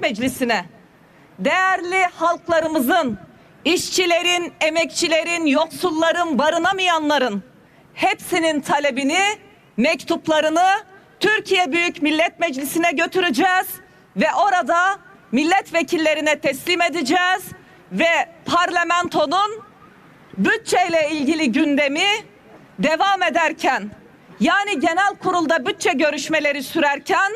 Meclisi'ne. Değerli halklarımızın, işçilerin, emekçilerin, yoksulların, barınamayanların hepsinin talebini, mektuplarını Türkiye Büyük Millet Meclisi'ne götüreceğiz ve orada milletvekillerine teslim edeceğiz ve parlamentonun bütçeyle ilgili gündemi devam ederken yani genel kurulda bütçe görüşmeleri sürerken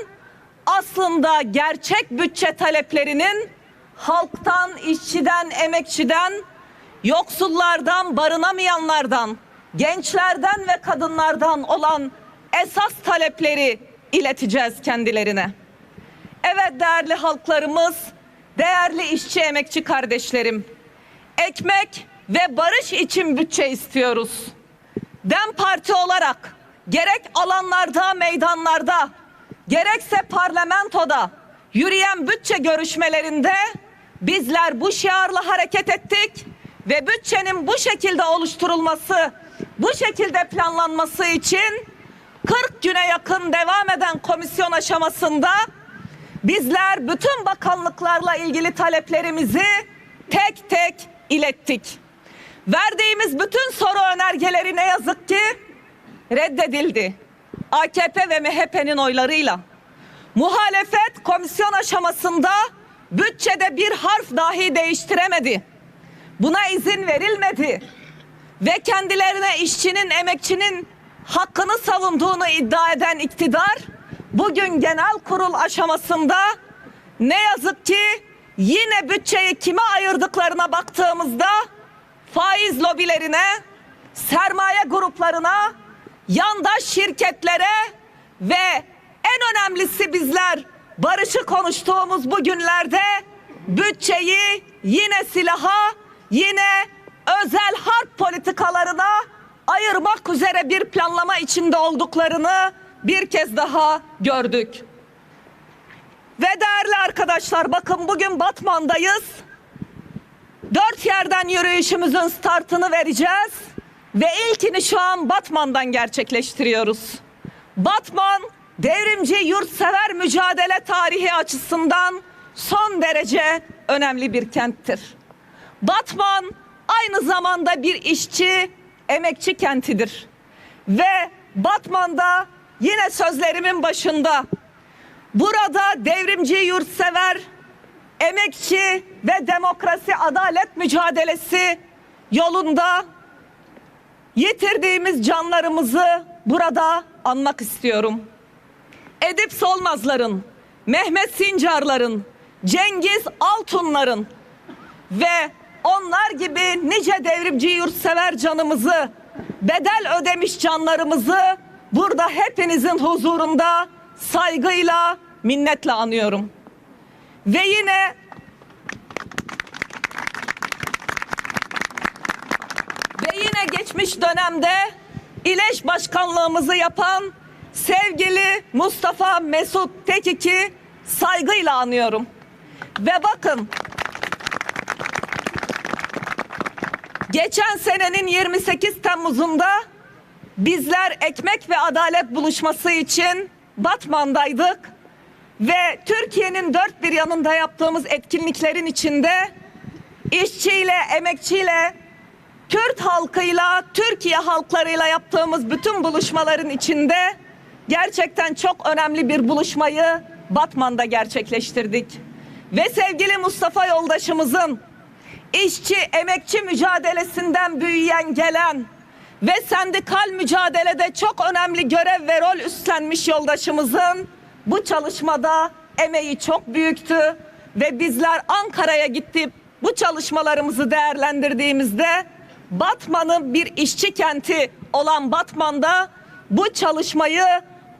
aslında gerçek bütçe taleplerinin halktan, işçiden, emekçiden, yoksullardan, barınamayanlardan, gençlerden ve kadınlardan olan esas talepleri ileteceğiz kendilerine. Evet değerli halklarımız, değerli işçi emekçi kardeşlerim. Ekmek ve barış için bütçe istiyoruz. Dem Parti olarak gerek alanlarda, meydanlarda, gerekse parlamentoda yürüyen bütçe görüşmelerinde bizler bu şiarla hareket ettik ve bütçenin bu şekilde oluşturulması, bu şekilde planlanması için 40 güne yakın devam eden komisyon aşamasında bizler bütün bakanlıklarla ilgili taleplerimizi tek tek ilettik. Verdiğimiz bütün soru önergeleri ne yazık ki reddedildi. AKP ve MHP'nin oylarıyla. Muhalefet komisyon aşamasında bütçede bir harf dahi değiştiremedi. Buna izin verilmedi. Ve kendilerine işçinin, emekçinin hakkını savunduğunu iddia eden iktidar bugün genel kurul aşamasında ne yazık ki yine bütçeyi kime ayırdıklarına baktığımızda faiz lobilerine, sermaye gruplarına, yandaş şirketlere ve en önemlisi bizler barışı konuştuğumuz bu günlerde bütçeyi yine silaha, yine özel harp politikalarına ayırmak üzere bir planlama içinde olduklarını bir kez daha gördük. Ve değerli arkadaşlar bakın bugün Batman'dayız. Dört yerden yürüyüşümüzün startını vereceğiz ve ilkini şu an Batman'dan gerçekleştiriyoruz. Batman devrimci yurtsever mücadele tarihi açısından son derece önemli bir kenttir. Batman aynı zamanda bir işçi, emekçi kentidir. Ve Batman'da yine sözlerimin başında burada devrimci yurtsever emekçi ve demokrasi adalet mücadelesi yolunda yitirdiğimiz canlarımızı burada anmak istiyorum. Edip Solmazların, Mehmet Sincarların, Cengiz Altunların ve onlar gibi nice devrimci yurtsever canımızı, bedel ödemiş canlarımızı burada hepinizin huzurunda saygıyla, minnetle anıyorum. Ve yine ve yine geçmiş dönemde İleş başkanlığımızı yapan sevgili Mustafa Mesut Tekik'i saygıyla anıyorum. Ve bakın geçen senenin 28 Temmuz'unda bizler ekmek ve adalet buluşması için Batman'daydık ve Türkiye'nin dört bir yanında yaptığımız etkinliklerin içinde işçiyle, emekçiyle, Kürt halkıyla, Türkiye halklarıyla yaptığımız bütün buluşmaların içinde gerçekten çok önemli bir buluşmayı Batman'da gerçekleştirdik. Ve sevgili Mustafa yoldaşımızın işçi, emekçi mücadelesinden büyüyen gelen ve sendikal mücadelede çok önemli görev ve rol üstlenmiş yoldaşımızın bu çalışmada emeği çok büyüktü ve bizler Ankara'ya gittik bu çalışmalarımızı değerlendirdiğimizde Batman'ın bir işçi kenti olan Batman'da bu çalışmayı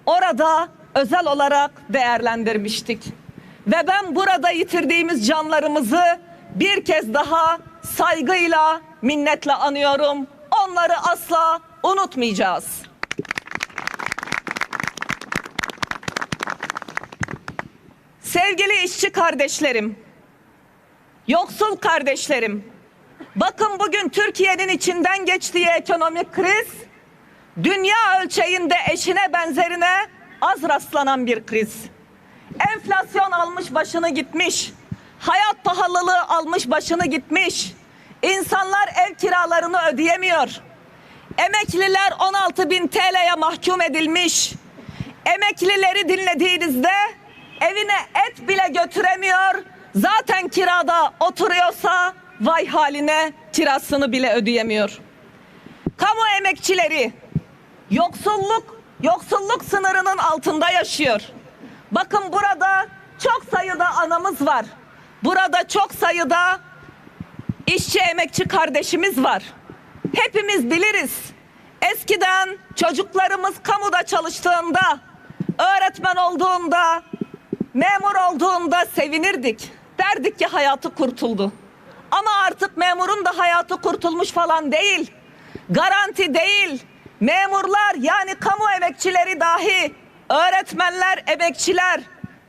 orada özel olarak değerlendirmiştik. Ve ben burada yitirdiğimiz canlarımızı bir kez daha saygıyla, minnetle anıyorum. Onları asla unutmayacağız. Sevgili işçi kardeşlerim, yoksul kardeşlerim, bakın bugün Türkiye'nin içinden geçtiği ekonomik kriz, dünya ölçeğinde eşine benzerine az rastlanan bir kriz. Enflasyon almış başını gitmiş. Hayat pahalılığı almış başını gitmiş. İnsanlar ev kiralarını ödeyemiyor. Emekliler 16 bin TL'ye mahkum edilmiş. Emeklileri dinlediğinizde evine et bile götüremiyor. Zaten kirada oturuyorsa vay haline kirasını bile ödeyemiyor. Kamu emekçileri yoksulluk yoksulluk sınırının altında yaşıyor. Bakın burada çok sayıda anamız var. Burada çok sayıda işçi emekçi kardeşimiz var. Hepimiz biliriz. Eskiden çocuklarımız kamuda çalıştığında, öğretmen olduğunda, memur olduğunda sevinirdik. Derdik ki hayatı kurtuldu. Ama artık memurun da hayatı kurtulmuş falan değil. Garanti değil. Memurlar yani kamu emekçileri dahi, öğretmenler, emekçiler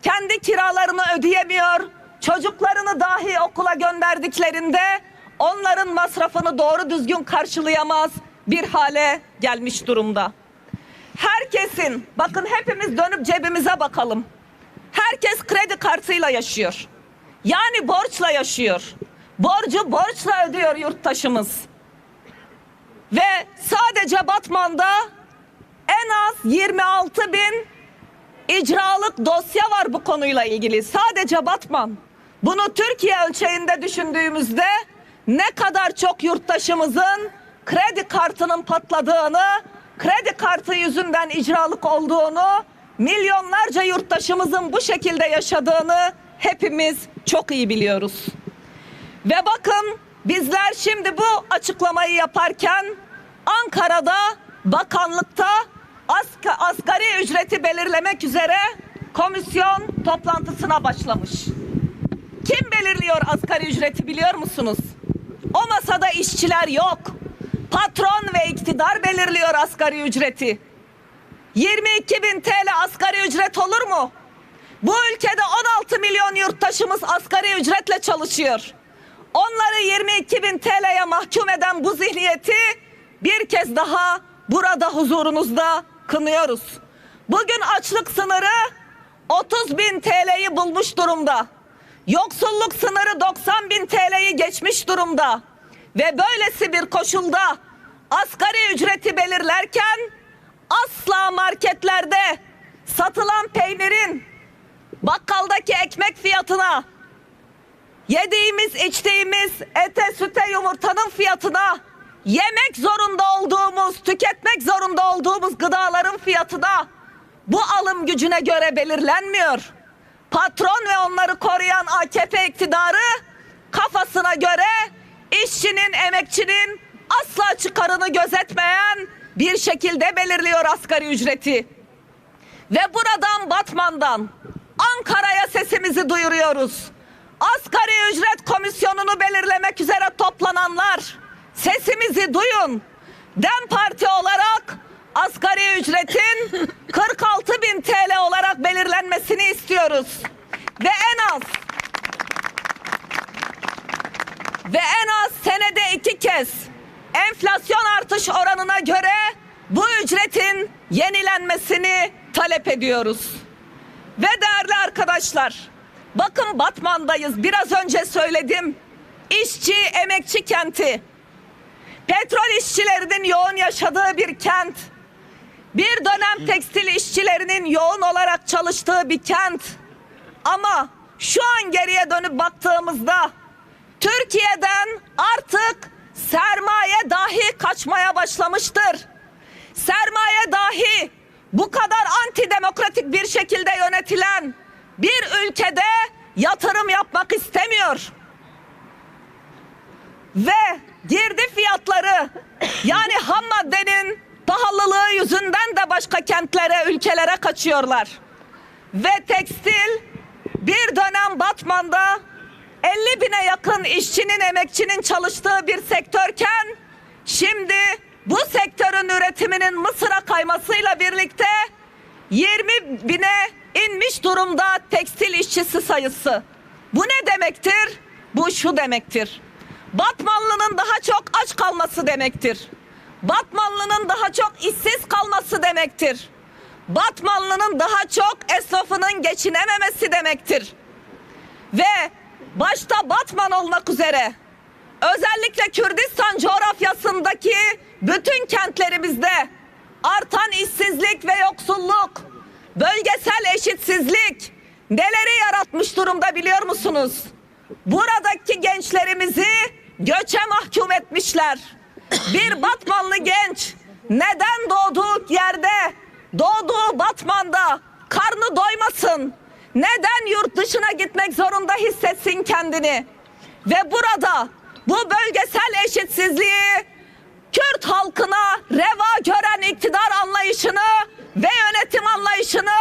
kendi kiralarını ödeyemiyor. Çocuklarını dahi okula gönderdiklerinde onların masrafını doğru düzgün karşılayamaz bir hale gelmiş durumda. Herkesin, bakın hepimiz dönüp cebimize bakalım. Herkes kredi kartıyla yaşıyor. Yani borçla yaşıyor. Borcu borçla ödüyor yurttaşımız. Ve sadece Batman'da en az 26 bin icralık dosya var bu konuyla ilgili. Sadece Batman. Bunu Türkiye ölçeğinde düşündüğümüzde ne kadar çok yurttaşımızın kredi kartının patladığını, kredi kartı yüzünden icralık olduğunu, milyonlarca yurttaşımızın bu şekilde yaşadığını hepimiz çok iyi biliyoruz. Ve bakın bizler şimdi bu açıklamayı yaparken Ankara'da bakanlıkta asga- asgari ücreti belirlemek üzere komisyon toplantısına başlamış. Kim belirliyor asgari ücreti biliyor musunuz? O masada işçiler yok. Patron ve iktidar belirliyor asgari ücreti. 22 bin TL asgari ücret olur mu? Bu ülkede 16 milyon yurttaşımız asgari ücretle çalışıyor. Onları 22 bin TL'ye mahkum eden bu zihniyeti bir kez daha burada huzurunuzda kınıyoruz. Bugün açlık sınırı 30 bin TL'yi bulmuş durumda. Yoksulluk sınırı 90 bin TL'yi geçmiş durumda. Ve böylesi bir koşulda asgari ücreti belirlerken asla marketlerde satılan peynirin bakkaldaki ekmek fiyatına yediğimiz içtiğimiz ete süte yumurtanın fiyatına yemek zorunda olduğumuz tüketmek zorunda olduğumuz gıdaların fiyatına bu alım gücüne göre belirlenmiyor. Patron ve onları koruyan AKP iktidarı kafasına göre işçinin emekçinin asla çıkarını gözetmeyen bir şekilde belirliyor asgari ücreti. Ve buradan Batman'dan Ankara'ya sesimizi duyuruyoruz. Asgari ücret komisyonunu belirlemek üzere toplananlar sesimizi duyun. Dem Parti olarak asgari ücretin 46 bin TL olarak belirlenmesini istiyoruz. Ve en az ve en az senede iki kez enflasyon artış oranına göre bu ücretin yenilenmesini talep ediyoruz. Ve değerli arkadaşlar, bakın Batman'dayız. Biraz önce söyledim. İşçi, emekçi kenti. Petrol işçilerinin yoğun yaşadığı bir kent. Bir dönem tekstil işçilerinin yoğun olarak çalıştığı bir kent. Ama şu an geriye dönüp baktığımızda Türkiye'den artık sermaye dahi kaçmaya başlamıştır. Sermaye dahi bu kadar antidemokratik bir şekilde yönetilen bir ülkede yatırım yapmak istemiyor. Ve girdi fiyatları yani ham maddenin pahalılığı yüzünden de başka kentlere, ülkelere kaçıyorlar. Ve tekstil bir dönem Batman'da 50 bine yakın işçinin, emekçinin çalıştığı bir sektörken şimdi bu sektörün üretiminin Mısır'a kaymasıyla birlikte 20 bine inmiş durumda tekstil işçisi sayısı. Bu ne demektir? Bu şu demektir. Batmanlı'nın daha çok aç kalması demektir. Batmanlı'nın daha çok işsiz kalması demektir. Batmanlı'nın daha çok esnafının geçinememesi demektir. Ve başta Batman olmak üzere özellikle Kürdistan coğrafyasındaki bütün kentlerimizde artan işsizlik ve yoksulluk, bölgesel eşitsizlik neleri yaratmış durumda biliyor musunuz? Buradaki gençlerimizi göçe mahkum etmişler. Bir Batmanlı genç neden doğduğu yerde, doğduğu Batman'da karnı doymasın? Neden yurt dışına gitmek zorunda hissetsin kendini? Ve burada bu bölgesel eşitsizliği Kürt halkına reva gören iktidar anlayışını ve yönetim anlayışını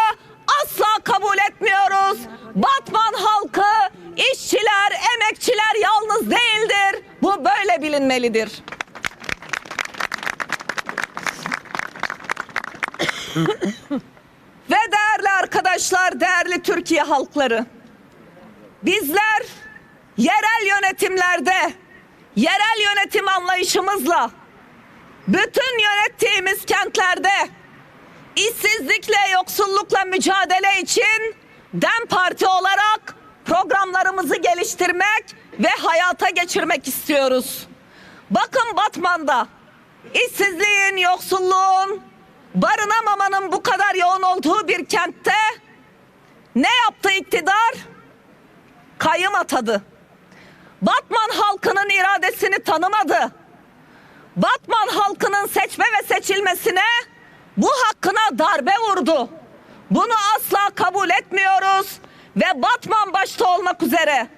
asla kabul etmiyoruz. Batman halkı, işçiler, emekçiler yalnız değildir. Bu böyle bilinmelidir. Ve değerli arkadaşlar, değerli Türkiye halkları. Bizler yerel yönetimlerde, yerel yönetim anlayışımızla bütün yönettiğimiz kentlerde işsizlikle, yoksullukla mücadele için DEM Parti olarak programlarımızı geliştirmek ve hayata geçirmek istiyoruz. Bakın Batman'da işsizliğin, yoksulluğun, barınamamanın bu kadar yoğun olduğu bir kentte ne yaptı iktidar? Kayyım atadı. Batman halkının iradesini tanımadı. Batman halkının seçme ve seçilmesine bu hakkına darbe vurdu. Bunu asla kabul etmiyoruz ve Batman başta olmak üzere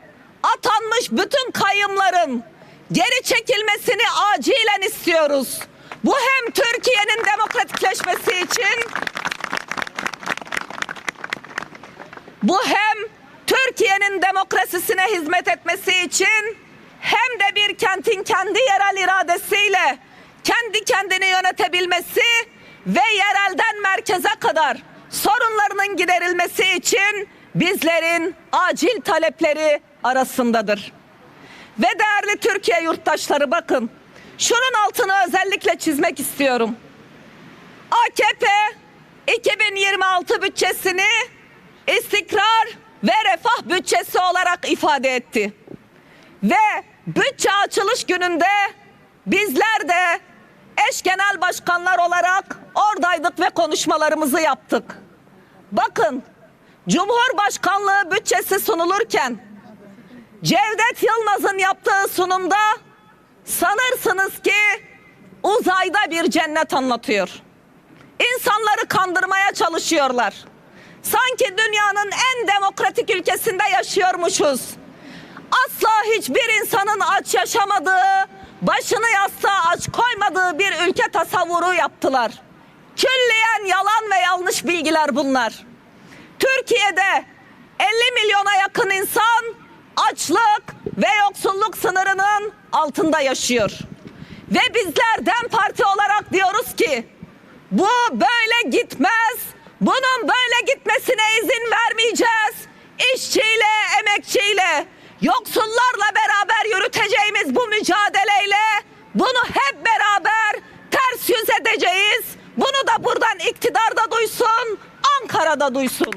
atanmış bütün kayyımların geri çekilmesini acilen istiyoruz. Bu hem Türkiye'nin demokratikleşmesi için bu hem Türkiye'nin demokrasisine hizmet etmesi için hem de bir kentin kendi yerel iradesiyle kendi kendini yönetebilmesi ve yerelden merkeze kadar sorunlarının giderilmesi için bizlerin acil talepleri arasındadır. Ve değerli Türkiye yurttaşları bakın. Şunun altını özellikle çizmek istiyorum. AKP 2026 bütçesini istikrar ve refah bütçesi olarak ifade etti. Ve bütçe açılış gününde bizler de eş genel başkanlar olarak oradaydık ve konuşmalarımızı yaptık. Bakın Cumhurbaşkanlığı bütçesi sunulurken Cevdet Yılmaz'ın yaptığı sunumda sanırsınız ki uzayda bir cennet anlatıyor. İnsanları kandırmaya çalışıyorlar. Sanki dünyanın en demokratik ülkesinde yaşıyormuşuz. Asla hiçbir insanın aç yaşamadığı, başını yastığa aç koymadığı bir ülke tasavvuru yaptılar. Külliyen yalan ve yanlış bilgiler bunlar. Türkiye'de 50 milyona yakın insan açlık ve yoksulluk sınırının altında yaşıyor. Ve bizler DEM Parti olarak diyoruz ki bu böyle gitmez. Bunun böyle gitmesine izin vermeyeceğiz. İşçiyle, emekçiyle, yoksullarla beraber yürüteceğimiz bu mücadeleyle bunu hep beraber ters yüz edeceğiz. Bunu da buradan iktidar da duysun, Ankara'da duysun.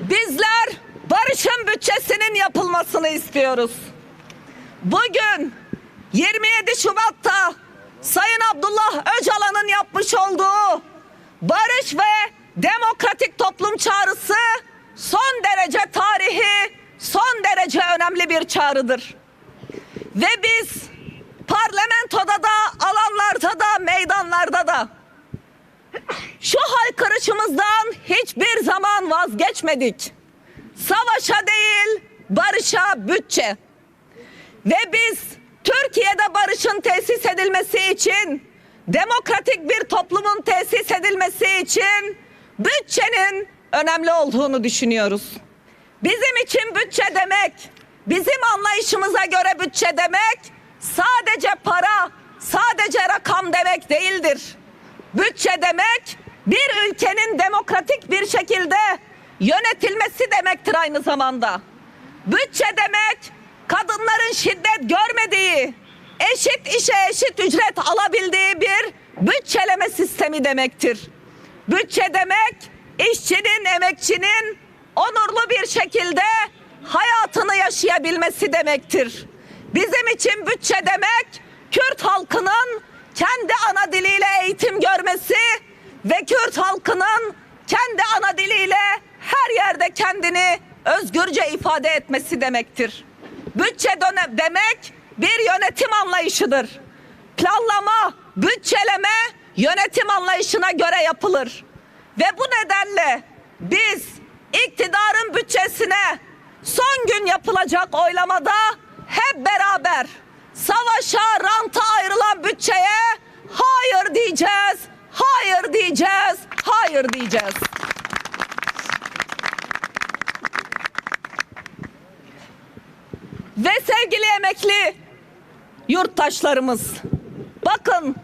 Bizler barışın bütçesinin yapılmasını istiyoruz. Bugün 27 Şubat'ta Sayın Abdullah Öcalan'ın yapmış olduğu barış ve demokratik toplum çağrısı son derece tarihi, son derece önemli bir çağrıdır. Ve biz parlamentoda da, alanlarda da, meydanlarda da şu haykırışımızdan hiçbir zaman vazgeçmedik. Savaşa değil, barışa bütçe. Ve biz Türkiye'de barışın tesis edilmesi için, demokratik bir toplumun tesis edilmesi için bütçenin önemli olduğunu düşünüyoruz. Bizim için bütçe demek, bizim anlayışımıza göre bütçe demek sadece para, sadece rakam demek değildir. Bütçe demek bir ülkenin demokratik bir şekilde yönetilmesi demektir aynı zamanda. Bütçe demek kadınların şiddet görmediği, eşit işe eşit ücret alabildiği bir bütçeleme sistemi demektir. Bütçe demek işçinin, emekçinin onurlu bir şekilde hayatını yaşayabilmesi demektir. Bizim için bütçe demek Kürt halkının kendi ana diliyle eğitim görmesi ve Kürt halkının kendi ana diliyle her yerde kendini özgürce ifade etmesi demektir. Bütçe demek bir yönetim anlayışıdır. Planlama, bütçeleme yönetim anlayışına göre yapılır. Ve bu nedenle biz iktidarın bütçesine son gün yapılacak oylamada hep beraber savaşa, ranta ayrılan bütçeye hayır diyeceğiz, hayır diyeceğiz, hayır diyeceğiz. Ve sevgili emekli yurttaşlarımız, bakın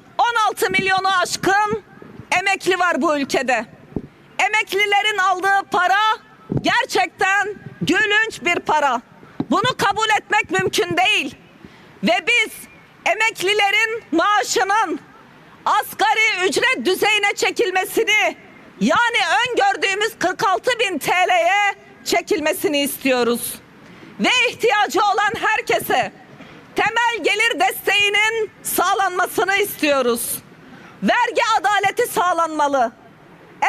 16 milyonu aşkın emekli var bu ülkede. Emeklilerin aldığı para gerçekten gülünç bir para. Bunu kabul etmek mümkün değil. Ve biz emeklilerin maaşının asgari ücret düzeyine çekilmesini yani öngördüğümüz 46 bin TL'ye çekilmesini istiyoruz. Ve ihtiyacı olan herkese temel gelir desteğinin sağlanmasını istiyoruz. Vergi adaleti sağlanmalı.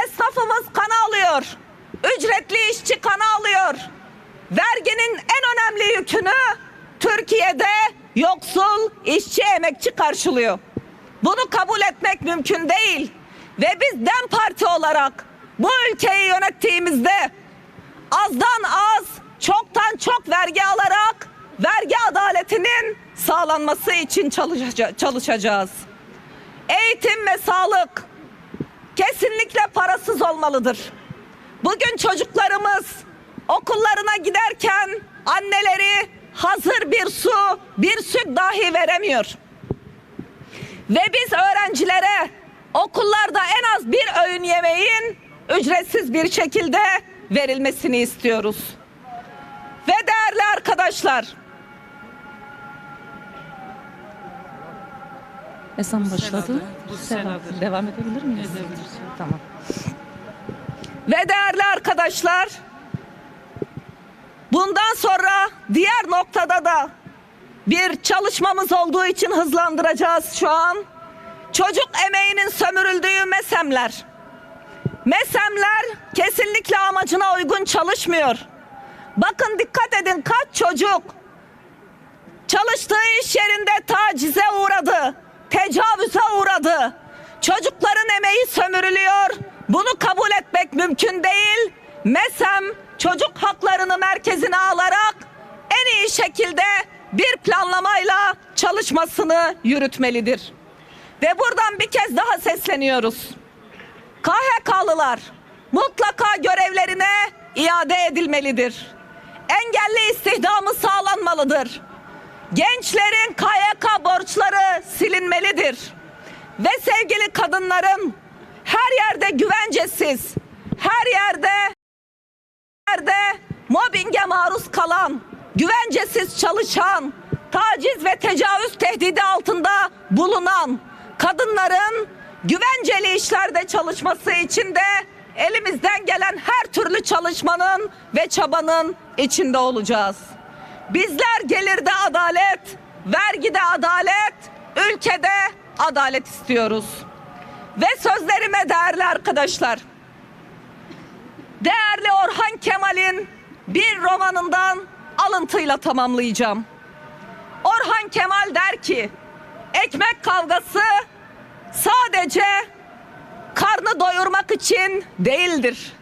Esnafımız kan alıyor. Ücretli işçi kan alıyor. Verginin en önemli yükünü Türkiye'de yoksul işçi emekçi karşılıyor. Bunu kabul etmek mümkün değil. Ve biz DEM Parti olarak bu ülkeyi yönettiğimizde azdan az, çoktan çok vergi alarak vergi adaletinin sağlanması için çalışaca- çalışacağız. Eğitim ve sağlık kesinlikle parasız olmalıdır. Bugün çocuklarımız okullarına giderken anneleri hazır bir su, bir süt dahi veremiyor. Ve biz öğrencilere okullarda en az bir öğün yemeğin ücretsiz bir şekilde verilmesini istiyoruz. Ve değerli arkadaşlar, Ezan başladı. Selam. Devam edebilir miyiz? Edebilirsin. Tamam. Ve değerli arkadaşlar, bundan sonra diğer noktada da bir çalışmamız olduğu için hızlandıracağız şu an. Çocuk emeğinin sömürüldüğü mesemler. Mesemler kesinlikle amacına uygun çalışmıyor. Bakın dikkat edin kaç çocuk çalıştığı iş yerinde tacize uğradı, tecavüze uğradı. Çocukların emeği sömürülüyor. Bunu kabul etmek mümkün değil. MESEM çocuk haklarını merkezine alarak en iyi şekilde bir planlamayla çalışmasını yürütmelidir. Ve buradan bir kez daha sesleniyoruz. KHK'lılar mutlaka görevlerine iade edilmelidir. Engelli istihdamı sağlanmalıdır. Gençlerin KYK Ve sevgili kadınların her yerde güvencesiz, her yerde yerde mobbinge maruz kalan, güvencesiz çalışan, taciz ve tecavüz tehdidi altında bulunan kadınların güvenceli işlerde çalışması için de elimizden gelen her türlü çalışmanın ve çabanın içinde olacağız. Bizler gelirde adalet, vergide adalet, ülkede adalet istiyoruz. Ve sözlerime değerli arkadaşlar, değerli Orhan Kemal'in bir romanından alıntıyla tamamlayacağım. Orhan Kemal der ki, ekmek kavgası sadece karnı doyurmak için değildir.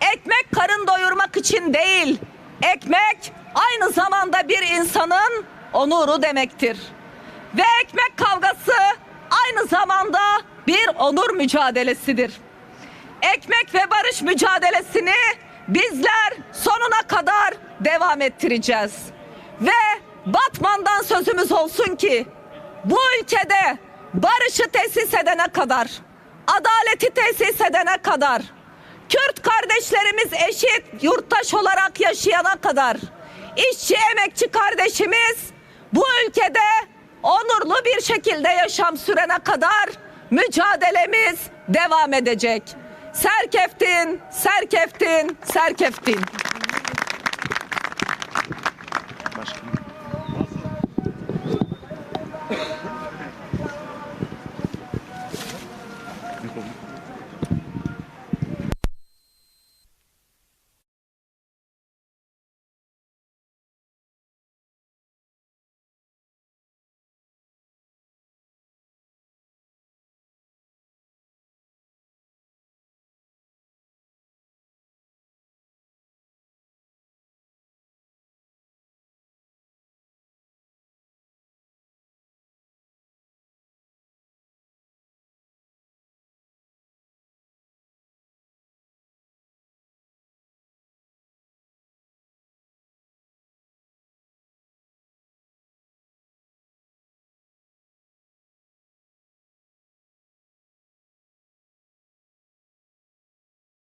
Ekmek karın doyurmak için değil. Ekmek aynı zamanda bir insanın onuru demektir. Ve ekmek kavgası aynı zamanda bir onur mücadelesidir. Ekmek ve barış mücadelesini bizler sonuna kadar devam ettireceğiz. Ve Batman'dan sözümüz olsun ki bu ülkede barışı tesis edene kadar, adaleti tesis edene kadar, Kürt kardeşlerimiz eşit yurttaş olarak yaşayana kadar, işçi emekçi kardeşimiz bu ülkede onurlu bir şekilde yaşam sürene kadar mücadelemiz devam edecek. Serkeftin, serkeftin, serkeftin.